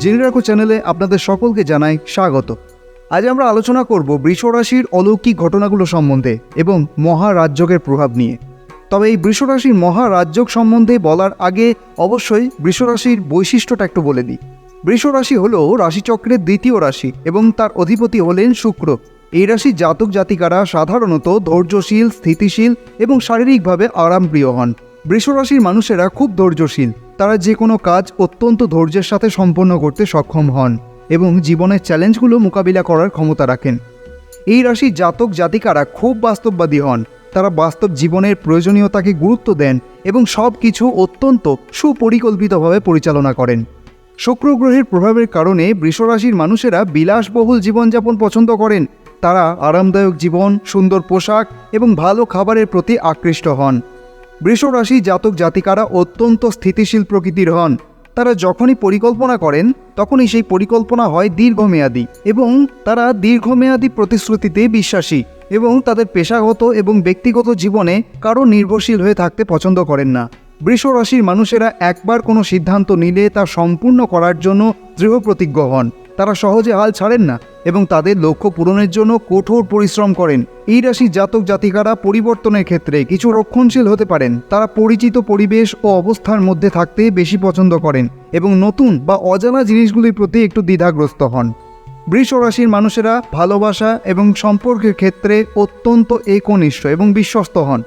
জেনে রাখো চ্যানেলে আপনাদের সকলকে জানাই স্বাগত। আজ আমরা আলোচনা করব বৃষ রাশির অলৌকিক ঘটনাগুলো সম্বন্ধে এবং মহারাজ্যকের প্রভাব নিয়ে। তবে এই বৃষ রাশির মহারাজ্যক সম্বন্ধে বলার আগে অবশ্যই বৃষ রাশির বৈশিষ্ট্যটা একটু বলে দিই। বৃষ রাশি হল রাশিচক্রের দ্বিতীয় রাশি এবং তার অধিপতি হলেন শুক্র। এই রাশির জাতক জাতিকারা সাধারণত ধৈর্যশীল, স্থিতিশীল এবং শারীরিকভাবে আরামপ্রিয় হন। বৃষ রাশির মানুষেরা খুব ধৈর্যশীল। তারা যে কোনো কাজ অত্যন্ত ধৈর্যের সাথে সম্পন্ন করতে সক্ষম হন এবং জীবনের চ্যালেঞ্জগুলো মোকাবিলা করার ক্ষমতা রাখেন। এই রাশির জাতক জাতিকারা খুব বাস্তববাদী হন। তারা বাস্তব জীবনের প্রয়োজনীয়তাকে গুরুত্ব দেন এবং সব কিছু অত্যন্ত সুপরিকল্পিতভাবে পরিচালনা করেন। শুক্র গ্রহের প্রভাবের কারণে বৃষরাশির মানুষেরা বিলাসবহুল জীবনযাপন পছন্দ করেন। তারা আরামদায়ক জীবন, সুন্দর পোশাক এবং ভালো খাবারের প্রতি আকৃষ্ট হন। বৃষরাশি জাতক জাতিকারা অত্যন্ত স্থিতিশীল প্রকৃতির হন। তারা যখনই পরিকল্পনা করেন, তখনই সেই পরিকল্পনা হয় দীর্ঘমেয়াদী এবং তারা দীর্ঘমেয়াদী প্রতিশ্রুতিতে বিশ্বাসী এবং তাদের পেশাগত এবং ব্যক্তিগত জীবনে কারও নির্ভরশীল হয়ে থাকতে পছন্দ করেন না। বৃষ রাশির মানুষেরা একবার কোনো সিদ্ধান্ত নিলে তা সম্পূর্ণ করার জন্য দৃঢ় প্রতিজ্ঞ হন। তারা সহজে হাল ছাড়েন না এবং তাদের লক্ষ্য পূরণের জন্য কঠোর পরিশ্রম করেন। এই রাশির জাতক জাতিকারা পরিবর্তনের ক্ষেত্রে কিছু রক্ষণশীল হতে পারেন। তারা পরিচিত পরিবেশ ও অবস্থার মধ্যে থাকতে বেশি পছন্দ করেন এবং নতুন বা অজানা জিনিসগুলির প্রতি একটু দ্বিধাগ্রস্ত হন। বৃষ রাশির মানুষেরা ভালোবাসা এবং সম্পর্কের ক্ষেত্রে অত্যন্ত একনিষ্ঠ এবং বিশ্বস্ত হন।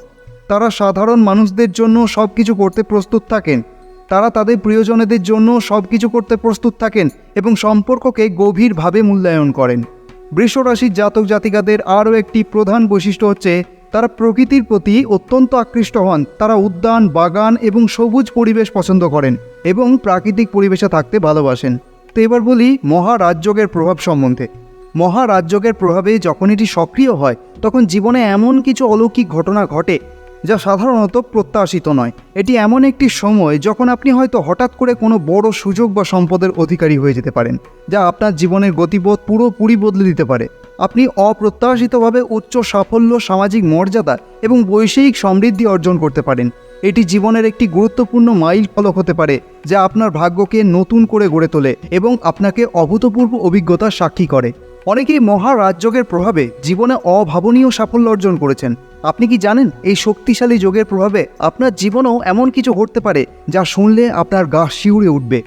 তারা সাধারণ মানুষদের জন্য সব কিছু করতে প্রস্তুত থাকেন। তারা তাদের প্রিয়জনেদের জন্য সব কিছু করতে প্রস্তুত থাকেন এবং সম্পর্ককে গভীরভাবে মূল্যায়ন করেন। বৃষরাশির জাতক জাতিকাদের আরও একটি প্রধান বৈশিষ্ট্য হচ্ছে, তারা প্রকৃতির প্রতি অত্যন্ত আকৃষ্ট হন। তারা উদ্যান, বাগান এবং সবুজ পরিবেশ পছন্দ করেন এবং প্রাকৃতিক পরিবেশে থাকতে ভালোবাসেন। তো এবার বলি মহারাজ্যকের প্রভাব সম্বন্ধে। মহারাজ্যকের প্রভাবে যখন এটি সক্রিয় হয়, তখন জীবনে এমন কিছু অলৌকিক ঘটনা ঘটে যা সাধারণত প্রত্যাশিত নয়। এটি এমন একটি সময় যখন আপনি হয়তো হঠাৎ করে কোনো বড় সুযোগ বা সম্পদের অধিকারী হয়ে যেতে পারেন, যা আপনার জীবনের গতিপথ পুরোপুরি বদলে দিতে পারে। আপনি অপ্রত্যাশিতভাবে উচ্চ সাফল্য, সামাজিক মর্যাদা এবং বৈষয়িক সমৃদ্ধি অর্জন করতে পারেন। এটি জীবনের একটি গুরুত্বপূর্ণ মাইল ফলক হতে পারে, যা আপনার ভাগ্যকে নতুন করে গড়ে তোলে এবং আপনাকে অভূতপূর্ব অভিজ্ঞতার সাক্ষী করে। অনেকেই মহারাজযোগের প্রভাবে জীবনে অভাবনীয় সাফল্য অর্জন করেছেন। আপনি কি জানেন এই শক্তিশালী যোগের প্রভাবে আপনার জীবনেও এমন কিছু ঘটতে পারে যা শুনলে আপনার গা শিউরে উঠবে?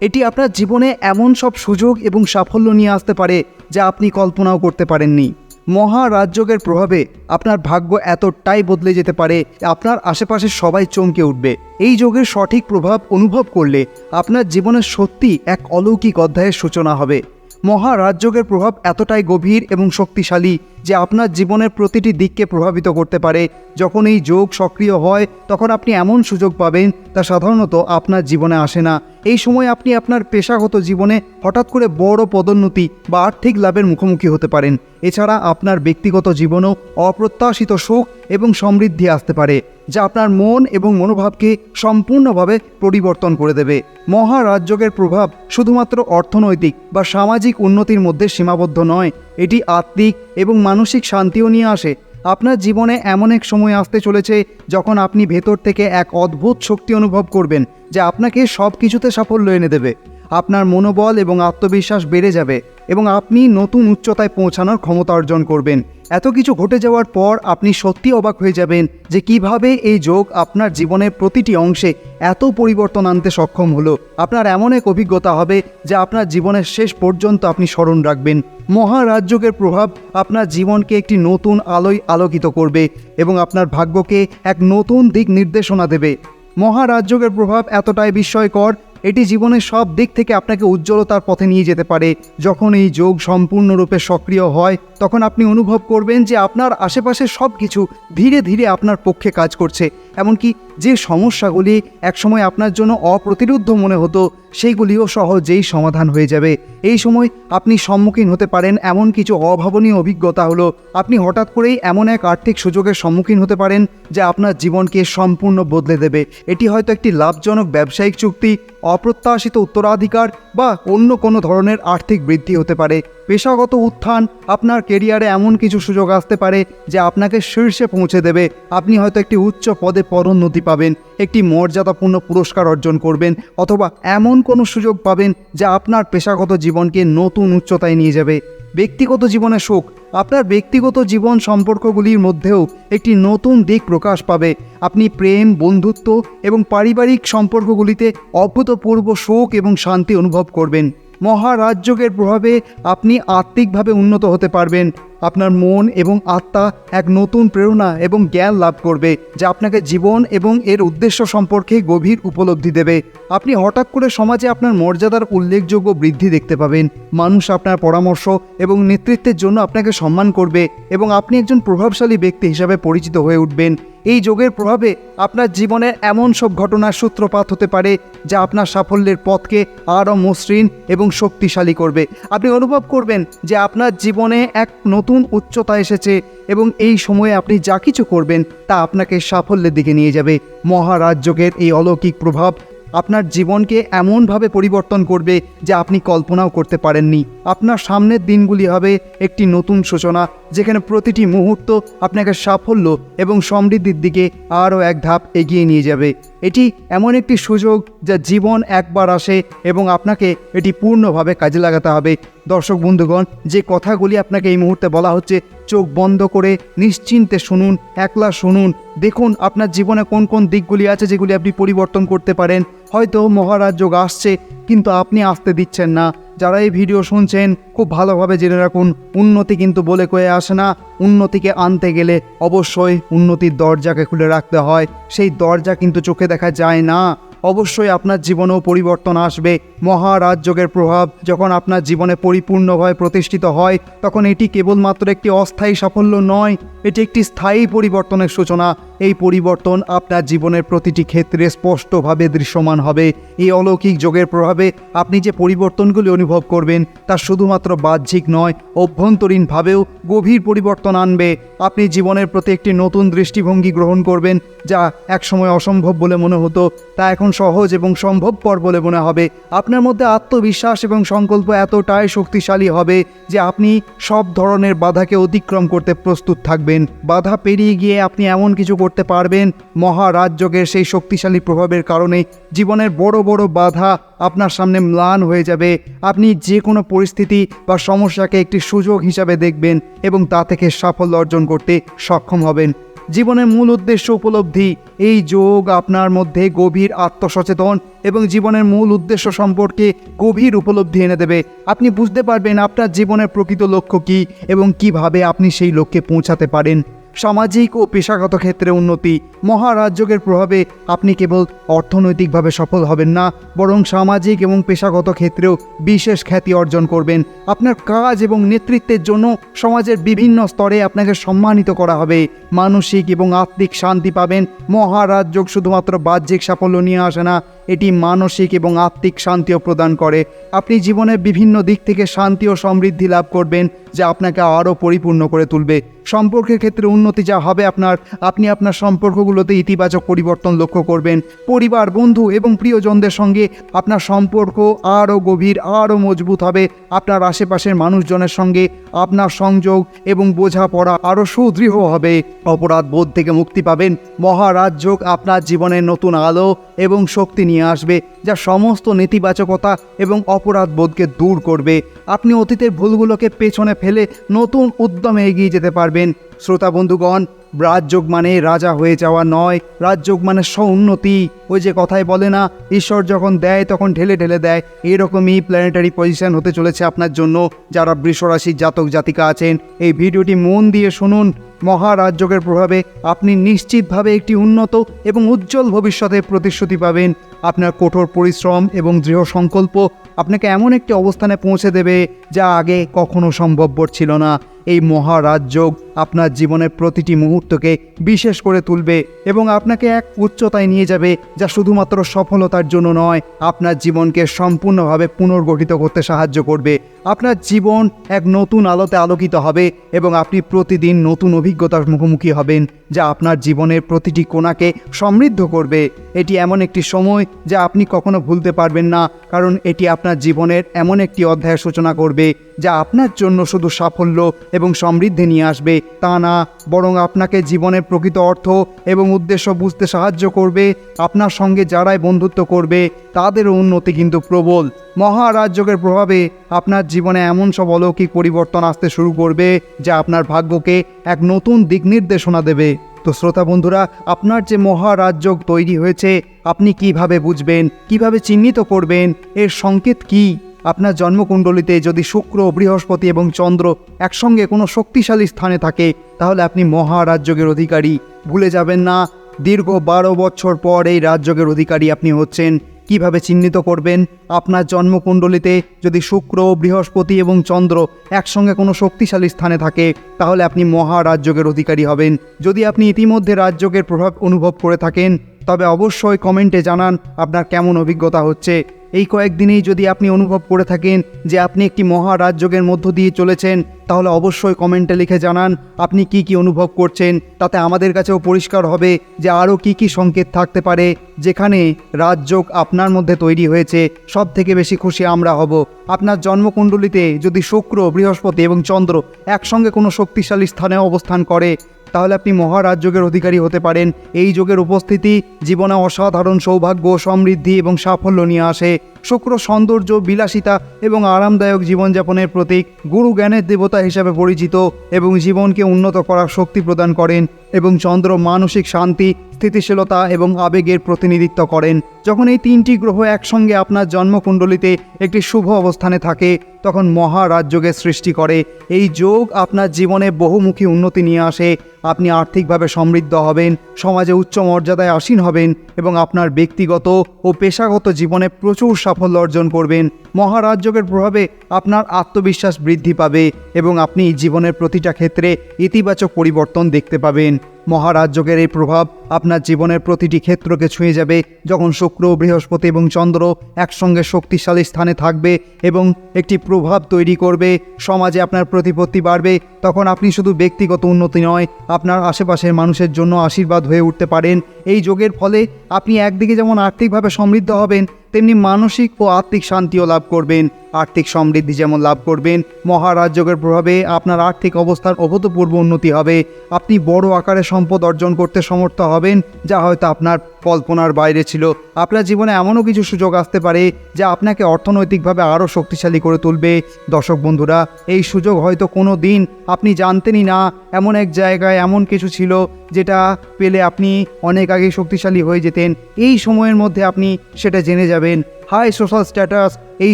এটি আপনার জীবনে এমন সব সুযোগ এবং সাফল্য নিয়ে আসতে পারে যা আপনি কল্পনাও করতে পারেননি। মহারাজযোগের প্রভাবে আপনার ভাগ্য এতটাই বদলে যেতে পারে, আপনার আশেপাশে সবাই চমকে উঠবে। এই যোগের সঠিক প্রভাব অনুভব করলে আপনার জীবনের সত্যি এক অলৌকিক অধ্যায়ের সূচনা হবে। মহারাজযোগের প্রভাব এতটাই গভীর এবং শক্তিশালী যে আপনার জীবনের প্রতিটি দিককে প্রভাবিত করতে পারে। যখন এই যোগ সক্রিয় হয়, তখন আপনি এমন সুযোগ পাবেন তা সাধারণত আপনার জীবনে আসে না। এই সময় আপনি আপনার পেশাগত জীবনে হঠাৎ করে বড় পদোন্নতি বা আর্থিক লাভের মুখোমুখি হতে পারেন। এছাড়া আপনার ব্যক্তিগত জীবনেও অপ্রত্যাশিত সুখ এবং সমৃদ্ধি আসতে পারে, যা আপনার মন এবং মনোভাবকে সম্পূর্ণভাবে পরিবর্তন করে দেবে। মহারাজযোগের প্রভাব শুধুমাত্র অর্থনৈতিক বা সামাজিক উন্নতির মধ্যে সীমাবদ্ধ নয় এটি আত্মিক এবং মানসিক শান্তিও নিয়ে আসে। আপনার জীবনে এমন এক সময় আসতে চলেছে যখন আপনি ভেতর থেকে এক অদ্ভুত শক্তি অনুভব করবেন যা আপনাকে সব কিছুতে সাফল্য এনে দেবে। আপনার মনোবল এবং আত্মবিশ্বাস বেড়ে যাবে। এবং আপনি নতুন উচ্চতায় পৌঁছানোর ক্ষমতা অর্জন করবেন। এত কিছু ঘটে যাওয়ার পর আপনি সত্যি অবাক হয়ে যাবেন যে কীভাবে এই যোগ আপনার জীবনের প্রতিটি অংশে এত পরিবর্তন আনতে সক্ষম হলো। আপনার এমন এক অভিজ্ঞতা হবে যা আপনার জীবনের শেষ পর্যন্ত আপনি স্মরণ রাখবেন। মহারাজযোগের প্রভাব আপনার জীবনকে একটি নতুন আলোয় আলোকিত করবে এবং আপনার ভাগ্যকে এক নতুন দিক নির্দেশনা দেবে। মহারাজযোগের প্রভাব এতটাই বিস্ময়কর এটি জীবনের সব দিক থেকে আপনাকে উজ্জ্বলতার পথে নিয়ে যেতে পারে। যখন এই যোগ সম্পূর্ণরূপে সক্রিয় হয়, তখন আপনি অনুভব করবেন যে আপনার আশেপাশে সব কিছু ধীরে ধীরে আপনার পক্ষে কাজ করছে। এমনকি যে সমস্যাগুলি একসময় আপনার জন্য অপ্রতিরোধ্য মনে হতো সেইগুলিও সহজেই সমাধান হয়ে যাবে। এই সময় আপনি সম্মুখীন হতে পারেন এমন কিছু অভাবনীয় অভিজ্ঞতা হলো, আপনি হঠাৎ করেই এমন এক আর্থিক সুযোগের সম্মুখীন হতে পারেন যা আপনার জীবনকে সম্পূর্ণ বদলে দেবে। এটি হয়তো একটি লাভজনক ব্যবসায়িক চুক্তি, অপ্রত্যাশিত উত্তরাধিকার বা অন্য কোনো ধরনের আর্থিক বৃদ্ধি হতে পারে। পেশাগত উত্থান, আপনার কেরিয়ারে এমন কিছু সুযোগ আসতে পারে যা আপনাকে শীর্ষে পৌঁছে দেবে। আপনি হয়তো একটি উচ্চ পদে পদোন্নতি পাবেন, একটি মর্যাদাপূর্ণ পুরস্কার অর্জন করবেন, অথবা এমন কোনো সুযোগ পাবেন যা আপনার পেশাগত জীবনকে নতুন উচ্চতায় নিয়ে যাবে। ব্যক্তিগত জীবনে সুখ, আপনার ব্যক্তিগত জীবন সম্পর্কগুলির মধ্যেও একটি নতুন দিক প্রকাশ পাবে। আপনি প্রেম, বন্ধুত্ব এবং পারিবারিক সম্পর্কগুলিতে অভূতপূর্ব সুখ এবং শান্তি অনুভব করবেন। মহারাজযোগের প্রভাবে আপনি আর্থিকভাবে উন্নত হতে পারবেন। আপনার মন এবং আত্মা এক নতুন প্রেরণা এবং জ্ঞান লাভ করবে, যা আপনাকে জীবন এবং এর উদ্দেশ্য সম্পর্কে গভীর উপলব্ধি দেবে। আপনি হঠাৎ করে সমাজে আপনার মর্যাদার উল্লেখযোগ্য বৃদ্ধি দেখতে পাবেন। মানুষ আপনার পরামর্শ এবং নেতৃত্বের জন্য আপনাকে সম্মান করবে এবং আপনি একজন প্রভাবশালী ব্যক্তি হিসাবে পরিচিত হয়ে উঠবেন। এই যোগের প্রভাবে আপনার জীবনের এমন সব ঘটনার সূত্রপাত হতে পারে, যা আপনার সাফল্যের পথকে আরও মসৃণ এবং শক্তিশালী করবে। আপনি অনুভব করবেন যে আপনার জীবনে এক নতুন উচ্চতা এসেছে এবং এই সময়ে আপনি যা কিছু করবেন তা আপনাকে সাফল্যের দিকে নিয়ে যাবে। মহারাজযোগের এই অলৌকিক প্রভাব আপনার জীবনকে এমনভাবে পরিবর্তন করবে যা আপনি কল্পনাও করতে পারেননি। আপনার সামনের দিনগুলি হবে একটি নতুন সূচনা যেখানে প্রতিটি মুহূর্ত আপনাকে সাফল্য এবং সমৃদ্ধির দিকে আরও এক ধাপ এগিয়ে নিয়ে যাবে। এটি এমন একটি সুযোগ যা জীবন একবার আসে এবং আপনাকে এটি পূর্ণভাবে কাজে লাগাতে হবে। দর্শক বন্ধুগণ, যে কথাগুলি আপনাকে এই মুহূর্তে বলা হচ্ছে, চোখ বন্ধ করে নিশ্চিন্তে শুনুন, একলা শুনুন। দেখুন, আপনার জীবনে কোন কোন দিকগুলি আছে যেগুলি আপনি পরিবর্তন করতে পারেন। হয়তো মহারাজ যোগ আসছে, কিন্তু আপনি আসতে দিচ্ছেন না। যারা এই ভিডিও শুনছেন, খুব ভালোভাবে জেনে রাখুন, উন্নতি কিন্তু বলে কয়ে আসে না। উন্নতিকে আনতে গেলে অবশ্যই উন্নতির দরজাকে খুলে রাখতে হয়। সেই দরজা কিন্তু চোখে দেখা যায় না। অবশ্যই আপনার জীবনেও পরিবর্তন আসবে। মহারাজযোগের প্রভাব যখন আপনার জীবনে পরিপূর্ণভাবে প্রতিষ্ঠিত হয়, তখন এটি কেবলমাত্র একটি অস্থায়ী সাফল্য নয়, এটি একটি স্থায়ী পরিবর্তনের সূচনা। এই পরিবর্তন আপনার জীবনের প্রতিটি ক্ষেত্রে স্পষ্টভাবে দৃশ্যমান হবে। এই অলৌকিক যোগের প্রভাবে আপনি যে পরিবর্তনগুলি অনুভব করবেন, তা শুধুমাত্র বাহ্যিক নয়, অভ্যন্তরীণভাবেও গভীর পরিবর্তন আনবে। আপনি জীবনের প্রতি একটি নতুন দৃষ্টিভঙ্গি গ্রহণ করবেন, যা একসময় অসম্ভব বলে মনে হতো, তা এখন সহজ এবং সম্ভবপর বলে মনে হবে। আপনার মধ্যে আত্মবিশ্বাস এবং সংকল্প এতটাই শক্তিশালী হবে যে আপনি সব ধরনের বাধাকে অতিক্রম করতে প্রস্তুত থাকবেন। বাধা পেরিয়ে গিয়ে আপনি এমন কিছু করতে পারবেন মহারাজযোগের সেই শক্তিশালী প্রভাবের কারণে জীবনের বড় বড় বাধা আপনার সামনে ম্লান হয়ে যাবে। আপনি যে কোনো পরিস্থিতি বা সমস্যাকে একটি সুযোগ হিসাবে দেখবেন এবং তা থেকে সাফল্য অর্জন করতে সক্ষম হবেন। জীবনের মূল উদ্দেশ্য উপলব্ধি। এই যোগ আপনার মধ্যে গভীর আত্মসচেতন এবং জীবনের মূল উদ্দেশ্য সম্পর্কে গভীর উপলব্ধি এনে দেবে। আপনি বুঝতে পারবেন আপনার জীবনের প্রকৃত লক্ষ্য কী এবং কীভাবে আপনি সেই লক্ষ্যে পৌঁছাতে পারেন। সামাজিক ও পেশাগত ক্ষেত্রে উন্নতি। মহারাজযোগের প্রভাবে আপনি কেবল অর্থনৈতিকভাবে সফল হবেন না, বরং সামাজিক এবং পেশাগত ক্ষেত্রেও বিশেষ খ্যাতি অর্জন করবেন। আপনার কাজ এবং নেতৃত্বের জন্য সমাজের বিভিন্ন স্তরে আপনাকে সম্মানিত করা হবে। মানসিক এবং আত্মিক শান্তি পাবেন। মহারাজযোগ শুধুমাত্র বাহ্যিক সাফল্য নিয়ে আসে না এটি মানসিক এবং আত্মিক শান্তিও প্রদান করে। আপনি জীবনের বিভিন্ন দিক থেকে শান্তি ও সমৃদ্ধি লাভ করবেন, যা আপনাকে আরও পরিপূর্ণ করে তুলবে। সম্পর্কের ক্ষেত্রে উন্নতি যা হবে আপনার, আপনি আপনার সম্পর্কগুলোতে ইতিবাচক পরিবর্তন লক্ষ্য করবেন। পরিবার, বন্ধু এবং প্রিয়জনদের সঙ্গে আপনার সম্পর্ক আরও গভীর, আরও মজবুত হবে। আপনার আশেপাশের মানুষজনের সঙ্গে আপনার সংযোগ এবং বোঝাপড়া আরও সুদৃঢ় হবে। অপরাধ বোধ থেকে মুক্তি পাবেন। মহারাজযোগ আপনার জীবনের নতুন আলো এবং শক্তি নিয়ে আসবে, যা সমস্ত নেতিবাচকতা এবং অপরাধ বোধকে দূর করবে। আপনি অতীতের ভুলগুলোকে পেছনে ফেলে নতুন উদ্যমে এগিয়ে যেতে পারবেন। শ্রোতা বন্ধুগণ রাজযোগ মানে রাজা হয়ে যাওয়া নয়, রাজযোগ মানে স্ব-উন্নতি ওই যে কথায় বলে না, ঈশ্বর যখন দেয় তখন ঢেলে ঢেলে দেয়। এরকমই প্ল্যানেটারি পজিশন হতে চলেছে আপনার জন্য। যারা বৃষরাশির জাতক জাতিকা আছেন, এই ভিডিওটি মন দিয়ে শুনুন। মহারাজযোগের প্রভাবে আপনি নিশ্চিতভাবে একটি উন্নত এবং উজ্জ্বল ভবিষ্যতের প্রতিশ্রুতি পাবেন। আপনার কঠোর পরিশ্রম এবং দৃঢ় সংকল্প আপনাকে এমন একটি অবস্থানে পৌঁছে দেবে যা আগে কখনো সম্ভবপর ছিল না। এই মহারাজযোগ আপনার জীবনের প্রতিটি মুহূর্তকে বিশেষ করে তুলবে এবং আপনাকে এক উচ্চতায় নিয়ে যাবে যা শুধুমাত্র সফলতার জন্য নয়, আপনার জীবনকে সম্পূর্ণভাবে পুনর্গঠিত করতে সাহায্য করবে। আপনার জীবন এক নতুন আলোতে আলোকিত হবে এবং আপনি প্রতিদিন নতুন অভিজ্ঞতার মুখোমুখি হবেন যা আপনার জীবনের প্রতিটি কোণাকে সমৃদ্ধ করবে। এটি এমন একটি সময় যা আপনি কখনো ভুলতে পারবেন না, কারণ এটি আপনার জীবনের এমন একটি অধ্যায়ের সূচনা করবে যা আপনার জন্য শুধু সাফল্য এবং সমৃদ্ধি নিয়ে আসবে। তা না, বরং আপনাকে জীবনের প্রকৃত অর্থ এবং উদ্দেশ্য বুঝতে সাহায্য করবে। আপনার সঙ্গে যারাই বন্ধুত্ব করবে, তাদেরও উন্নতি কিন্তু প্রবল। মহারাজযোগের প্রভাবে আপনার জীবনে এমন সব অলৌকিক পরিবর্তন আসতে শুরু করবে, যা আপনার ভাগ্যকে এক নতুন দিক নির্দেশনা দেবে। তো শ্রোতা বন্ধুরা, আপনার যে মহারাজযোগ তৈরি হয়েছে, আপনি কীভাবে বুঝবেন, কীভাবে চিহ্নিত করবেন, এর সংকেত কি? আপনার জন্মকুণ্ডলিতে যদি শুক্র, বৃহস্পতি এবং চন্দ্র একসঙ্গে কোনো শক্তিশালী স্থানে থাকে, তাহলে আপনি মহারাজযোগের অধিকারী। ভুলে যাবেন না, দীর্ঘ বারো বছর পর এই রাজযোগের অধিকারী আপনি হচ্ছেন। কীভাবে চিহ্নিত করবেন? আপনার জন্মকুণ্ডলিতে যদি শুক্র, বৃহস্পতি এবং চন্দ্র একসঙ্গে কোনো শক্তিশালী স্থানে থাকে, তাহলে আপনি মহারাজযোগের অধিকারী হবেন। যদি আপনি ইতিমধ্যে রাজযোগের প্রভাব অনুভব করে থাকেন তবে অবশ্যই কমেন্টে জানান আপনার কেমন অভিজ্ঞতা হচ্ছে। এই কয়েকদিনেই যদি আপনি অনুভব করে থাকেন যে আপনি একটি মহারাজযোগের মধ্য দিয়ে চলেছেন, তাহলে অবশ্যই কমেন্টে লিখে জানান আপনি কি কি অনুভব করছেন, তাতে আমাদের কাছেও পরিষ্কার হবে যে আরও কি কি সংকেত থাকতে পারে, যেখানে রাজযোগ আপনার মধ্যে তৈরি হয়েছে সব থেকে বেশি খুশি আমরা হব। আপনার জন্মকুণ্ডলিতে যদি শুক্র, বৃহস্পতি এবং চন্দ্র একসঙ্গে কোনো শক্তিশালী স্থানে অবস্থান করে তাহলে আপনি মহারাজ যোগের অধিকারী হতে পারেন। এই যোগের উপস্থিতি জীবনে অসাধারণ সৌভাগ্য, সমৃদ্ধি এবং সাফল্য নিয়ে আসে। শুক্র সৌন্দর্য, বিলাসিতা এবং আরামদায়ক জীবনযাপনের প্রতীক। গুরু জ্ঞানের দেবতা হিসাবে পরিচিত এবং জীবনকে উন্নত করার শক্তি প্রদান করেন এবং চন্দ্র মানসিক শান্তি, স্থিতিশীলতা এবং আবেগের প্রতিনিধিত্ব করেন। যখন এই তিনটি গ্রহ একসঙ্গে আপনার জন্মকুণ্ডলিতে একটি শুভ অবস্থানে থাকে, তখন মহারাজযোগের সৃষ্টি করে। এই যোগ আপনার জীবনে বহুমুখী উন্নতি নিয়ে আসে। আপনি আর্থিকভাবে সমৃদ্ধ হবেন, সমাজে উচ্চ মর্যাদায় আসীন হবেন এবং আপনার ব্যক্তিগত ও পেশাগত জীবনে প্রচুর সাফল্য অর্জন করবেন। মহারাজযোগের প্রভাবে আপনার আত্মবিশ্বাস বৃদ্ধি পাবে এবং আপনি জীবনের প্রতিটা ক্ষেত্রে ইতিবাচক পরিবর্তন দেখতে পাবেন। মহারাজযোগের এই প্রভাব আপনার জীবনের প্রতিটি ক্ষেত্রকে ছুঁয়ে যাবে। যখন শুক্র, বৃহস্পতি এবং চন্দ্র একসঙ্গে শক্তিশালী স্থানে থাকবে এবং একটি প্রভাব তৈরি করবে, সমাজে আপনার প্রতিপত্তি বাড়বে, তখন আপনি শুধু ব্যক্তিগত উন্নতি নয়, আপনার আশেপাশের মানুষের জন্য আশীর্বাদ হয়ে উঠতে পারেন। এই যোগের ফলে আপনি একদিকে যেমন আর্থিকভাবে সমৃদ্ধ হবেন, তেমনি মানসিক ও আত্মিক শান্তিও লাভ করবেন। আর্থিক সমৃদ্ধি যেমন লাভ করবেন, মহারাজযোগের প্রভাবে আপনার আর্থিক অবস্থার অভূতপূর্ব উন্নতি হবে। আপনি বড় আকারে সম্পদ অর্জন করতে সমর্থ হবেন, যা হয়তো আপনার কল্পনার বাইরে ছিল। আপনার জীবনে এমনও কিছু সুযোগ আসতে পারে যা আপনাকে অর্থনৈতিকভাবে আরও শক্তিশালী করে তুলবে। দর্শক বন্ধুরা, এই সুযোগ হয়তো কোনো দিন আপনি জানতেনই না। এমন এক জায়গায় এমন কিছু ছিল যেটা পেলে আপনি অনেক আগে শক্তিশালী হয়ে যেতেন। এই সময়ের মধ্যে আপনি সেটা জেনে যাবেন। হাই সোশ্যাল স্ট্যাটাস এই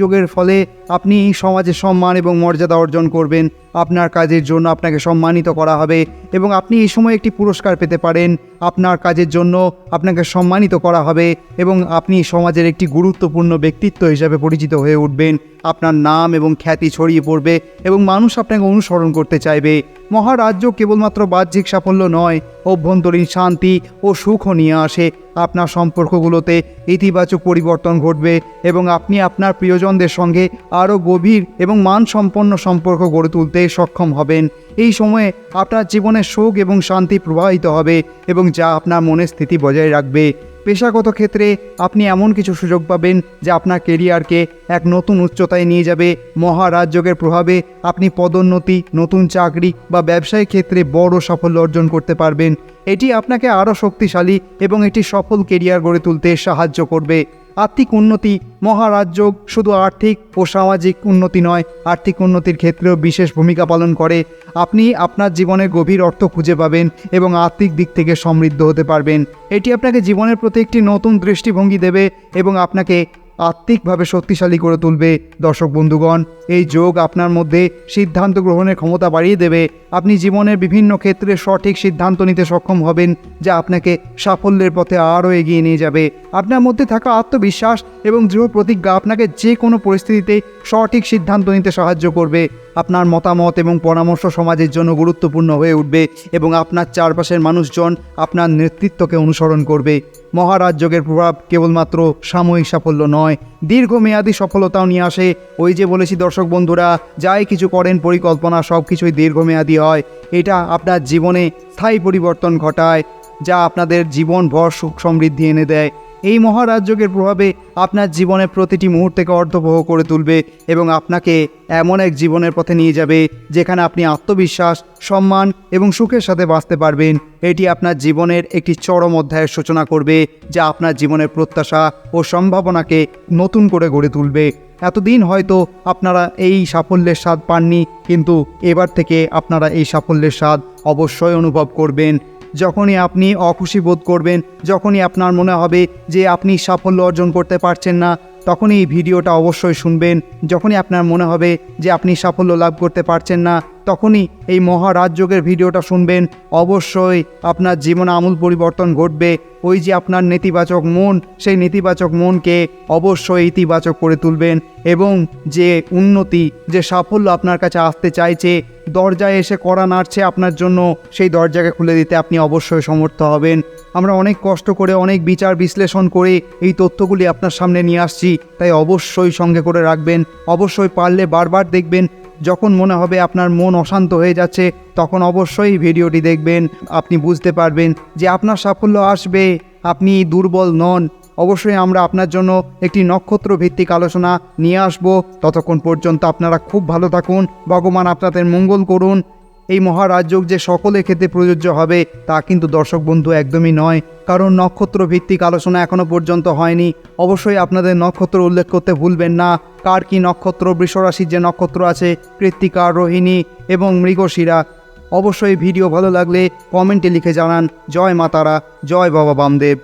যোগের ফলে আপনি সমাজে সম্মান এবং মর্যাদা অর্জন করবেন। আপনার কাজের জন্য আপনাকে সম্মানিত করা হবে এবং আপনি এই সময় একটি পুরস্কার পেতে পারেন। আপনার কাজের জন্য আপনাকে সম্মানিত করা হবে এবং আপনি সমাজের একটি গুরুত্বপূর্ণ ব্যক্তিত্ব হিসাবে পরিচিত হয়ে উঠবেন। আপনার নাম এবং খ্যাতি ছড়িয়ে পড়বে এবং মানুষ আপনাকে অনুসরণ করতে চাইবে। মহারাজ্য কেবলমাত্র বাহ্যিক সাফল্য নয়, অভ্যন্তরীণ শান্তি ও সুখও নিয়ে আসে। আপনার সম্পর্কগুলোতে ইতিবাচক পরিবর্তন ঘটবে এবং আপনি আপনার প্রিয়জনদের সঙ্গে আরও গভীর এবং মানসম্পন্ন সম্পর্ক গড়ে তুলতে সক্ষম হবেন। এই সময়ে আপনার জীবনে সুখ এবং শান্তি প্রবাহিত হবে এবং যা আপনার মনের স্থিতি বজায় রাখবে। পেশাগত ক্ষেত্রে আপনি এমন কিছু সুযোগ পাবেন যা আপনার কেরিয়ারকে এক নতুন উচ্চতায় নিয়ে যাবে মহারাজযোগের প্রভাবে আপনি পদোন্নতি, নতুন চাকরি বা ব্যবসায়িক ক্ষেত্রে বড় সাফল্য অর্জন করতে পারবেন। এটি আপনাকে আরও শক্তিশালী এবং একটি সফল কেরিয়ার গড়ে তুলতে সাহায্য করবে। আর্থিক উন্নতি, মহারাজযোগ শুধু আর্থিক ও সামাজিক উন্নতি নয়, আর্থিক উন্নতির ক্ষেত্রেও বিশেষ ভূমিকা পালন করে। আপনি আপনার জীবনের গভীর অর্থ খুঁজে পাবেন এবং আর্থিক দিক থেকে সমৃদ্ধ হতে পারবেন। এটি আপনাকে জীবনের প্রতি একটি নতুন দৃষ্টিভঙ্গি দেবে এবং আপনাকে আত্মিকভাবে শক্তিশালী করে তুলবে। দর্শক বন্ধুগণ, এই যোগ আপনার মধ্যে সিদ্ধান্ত গ্রহণের ক্ষমতা বাড়িয়ে দেবে। আপনি জীবনের বিভিন্ন ক্ষেত্রে সঠিক সিদ্ধান্ত নিতে সক্ষম হবেন, যা আপনাকে সাফল্যের পথে আরও এগিয়ে নিয়ে যাবে। আপনার মধ্যে থাকা আত্মবিশ্বাস এবং দৃঢ় প্রতিজ্ঞা আপনাকে যে কোনো পরিস্থিতিতে সঠিক সিদ্ধান্ত নিতে সাহায্য করবে। আপনার মতামত এবং পরামর্শ সমাজের জন্য গুরুত্বপূর্ণ হয়ে উঠবে এবং আপনার চারপাশের মানুষজন আপনার নেতৃত্বকে অনুসরণ করবে। মহারাজ যোগের প্রভাব কেবলমাত্র সাময়িক সাফল্য নয়, দীর্ঘমেয়াদী সফলতাও নিয়ে আসে। ওই যে বলেছি দর্শক বন্ধুরা, যাই কিছু করেন পরিকল্পনা সব কিছুই দীর্ঘমেয়াদী হয়। এটা আপনার জীবনে স্থায়ী পরিবর্তন ঘটায়, যা আপনাদের জীবনভর সুখ সমৃদ্ধি এনে দেয়। এই মহারাজযোগের প্রভাবে আপনার জীবনের প্রতিটি মুহূর্তকে অর্থবহ করে তুলবে এবং আপনাকে এমন এক জীবনের পথে নিয়ে যাবে যেখানে আপনি আত্মবিশ্বাস, সম্মান এবং সুখের সাথে বাঁচতে পারবেন। এটি আপনার জীবনের একটি চরম অধ্যায়ের সূচনা করবে যা আপনার জীবনের প্রত্যাশা ও সম্ভাবনাকে নতুন করে গড়ে তুলবে। এতদিন হয়তো আপনারা এই সাফল্যের স্বাদ পাননি, কিন্তু এবার থেকে আপনারা এই সাফল্যের স্বাদ অবশ্যই অনুভব করবেন। যখনই আপনি অখুশি বোধ করবেন, যখনই আপনার মনে হবে যে আপনি সাফল্য অর্জন করতে পারছেন না, তখনই এই ভিডিওটা অবশ্যই শুনবেন। যখনই আপনার মনে হবে যে আপনি সাফল্য লাভ করতে পারছেন না তখনই এই মহারাজযোগের ভিডিওটা শুনবেন। অবশ্যই আপনার জীবনে আমূল পরিবর্তন ঘটবে। ওই যে আপনার নেতিবাচক মন, সেই নেতিবাচক মনকে অবশ্যই ইতিবাচক করে তুলবেন এবং যে উন্নতি, যে সাফল্য আপনার কাছে আসতে চাইছে, দরজায় এসে করা নাড়ছে আপনার জন্য, সেই দরজাকে খুলে দিতে আপনি অবশ্যই সমর্থ হবেন। আমরা অনেক কষ্ট করে, অনেক বিচার বিশ্লেষণ করে এই তথ্যগুলি আপনার সামনে নিয়ে আসছি, তাই অবশ্যই সঙ্গে করে রাখবেন। অবশ্যই পারলে বারবার দেখবেন যখন মনে হবে আপনার মন অশান্ত হয়ে যাচ্ছে, তখন অবশ্যই ভিডিওটি দেখবেন। আপনি বুঝতে পারবেন যে আপনার সাফল্য আসবে। আপনি দুর্বল নন। অবশ্যই আমরা আপনার জন্য একটি নক্ষত্র ভিত্তিক আলোচনা নিয়ে আসব। ততক্ষণ পর্যন্ত আপনারা খুব ভালো থাকুন। ভগবান আপনাদের মঙ্গল করুন। এই মহারাজযোগ যে সকলের ক্ষেত্রে প্রযোজ্য হবে, তা কিন্তু দর্শক বন্ধু একদমই নয়। কারণ নক্ষত্র ভিত্তিক আলোচনা এখনও পর্যন্ত হয়নি। অবশ্যই আপনাদের নক্ষত্র উল্লেখ করতে ভুলবেন না। কার কি নক্ষত্র, বৃষরাশির যে নক্ষত্র আছে, কৃত্তিকা, রোহিণী এবং মৃগশিরা। অবশ্যই ভিডিও ভালো লাগলে কমেন্টে লিখে জানান। জয় মাতারা জয় বাবা বামদেব।